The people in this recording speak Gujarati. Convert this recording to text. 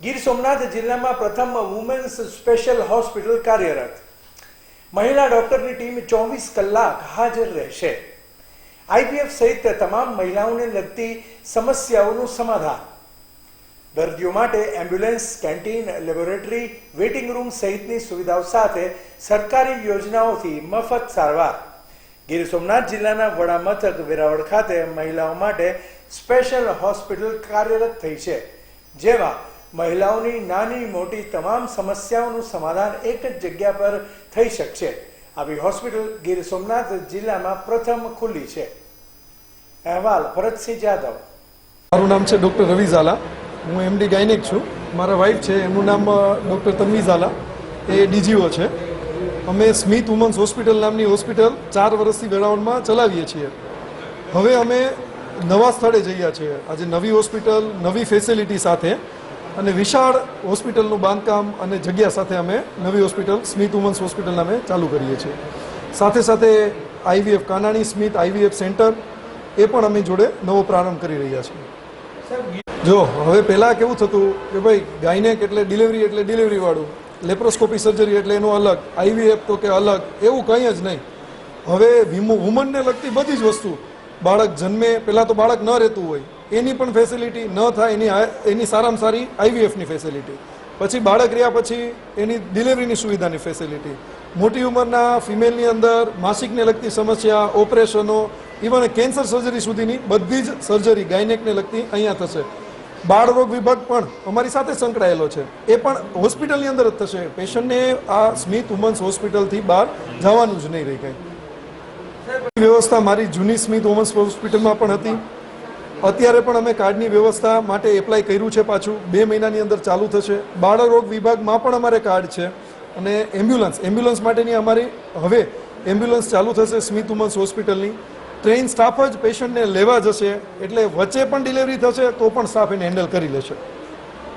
ગીર સોમનાથ જિલ્લામાં પ્રથમ વુમેન્સ સ્પેશિયલ હોસ્પિટલ કાર્યરત. મહિલા ડોક્ટરની ટીમ ચોવીસ કલાક હાજર રહેશે. આઈપીએફ સહિત તમામ મહિલાઓને લગતી સમસ્યાઓનું સમાધાન. દર્દીઓ માટે ambulance, canteen, laboratory, waiting room સહિતની સુવિધાઓ સાથે સરકારી યોજનાઓથી મફત સારવાર. ગીર સોમનાથ જિલ્લાના વડા મથક વેરાવળ ખાતે મહિલાઓ માટે સ્પેશિયલ હોસ્પિટલ કાર્યરત થઈ છે, જેમાં મહિલાઓની નાની મોટી તમામ સમસ્યાઓનું સમાધાન એક જ જગ્યા પર થઈ શકશે. આવી હોસ્પિટલ ગીર સોમનાથ જિલ્લામાં પ્રથમ ખુલ્લી છે. અહેવાલ ભરતસિંહ જાદવ. મારું નામ છે ડૉક્ટર રવિ ઝાલા. હું એમડી ગાયનેક છું. મારા વાઈફ છે. એમનું નામ ડૉક્ટર તન્વી ઝાલા. એ ડીજીઓ છે. અમે સ્મિથ વુમન્સ હોસ્પિટલ નામની હોસ્પિટલ ચાર વર્ષથી વેળાવળમાં ચલાવીએ છીએ. હવે અમે નવા સ્થળે જઈએ છીએ. આજે નવી હોસ્પિટલ, નવી ફેસિલિટી સાથે અને વિશાળ હોસ્પિટલનું બાંધકામ અને જગ્યા સાથે અમે નવી હોસ્પિટલ સ્મિથ વુમન્સ હોસ્પિટલ નામે ચાલુ કરીએ છીએ. સાથે સાથે IVF Kanani Smith IVF centre, એ પણ અમે જોડે નવો પ્રારંભ કરી રહ્યા છીએ. જો, હવે પહેલાં કેવું થતું કે ભાઈ, ગાયનેક એટલે ડિલિવરી એટલે ડિલિવરીવાળું લેપ્રોસ્કોપી સર્જરી એટલે એનું અલગ, આઈવીએફ તો કે અલગ, એવું કંઈ જ નહીં. હવે વુમનને લગતી બધી જ વસ્તુ બાળક જન્મે, પહેલાં તો બાળક ન રહેતું હોય. એની પણ ફેસિલિટી ન થાય, એની એની સારામાં સારી આઈવીએફની ફેસિલિટી પછી બાળક રહ્યા પછી એની ડિલિવરીની સુવિધાની ફેસિલિટી મોટી ઉંમરના ફિમેલની અંદર માસિકને લગતી સમસ્યા, ઓપરેશનો ઇવન કેન્સર સર્જરી સુધીની બધી જ સર્જરી ગાયનેકને લગતી અહીંયા થશે. બાળરોગ વિભાગ પણ અમારી સાથે સંકળાયેલો છે. એ પણ હોસ્પિટલની અંદર જ થશે. પેશન્ટને આ સ્મિથ વુમન્સ હોસ્પિટલથી બહાર જવાનું જ નહીં રહી કંઈ. વ્યવસ્થા મારી જૂની સ્મિથ વુમન્સ હોસ્પિટલમાં પણ હતી. અત્યારે પણ અમે કાર્ડની વ્યવસ્થા માટે એપ્લાય કર્યું છે પાછું. બે મહિનાની અંદર ચાલુ થશે. બાળરોગ વિભાગમાં પણ અમારે કાર્ડ છે અને એમ્બ્યુલન્સ. એમ્બ્યુલન્સ માટેની અમારી હવે એમ્બ્યુલન્સ ચાલુ થશે સ્મિથ વુમન્સ હોસ્પિટલની. ટ્રેન સ્ટાફ જ પેશન્ટને લેવા જશે. એટલે વચ્ચે પણ ડિલિવરી થશે તો પણ સ્ટાફ એને હેન્ડલ કરી લેશે.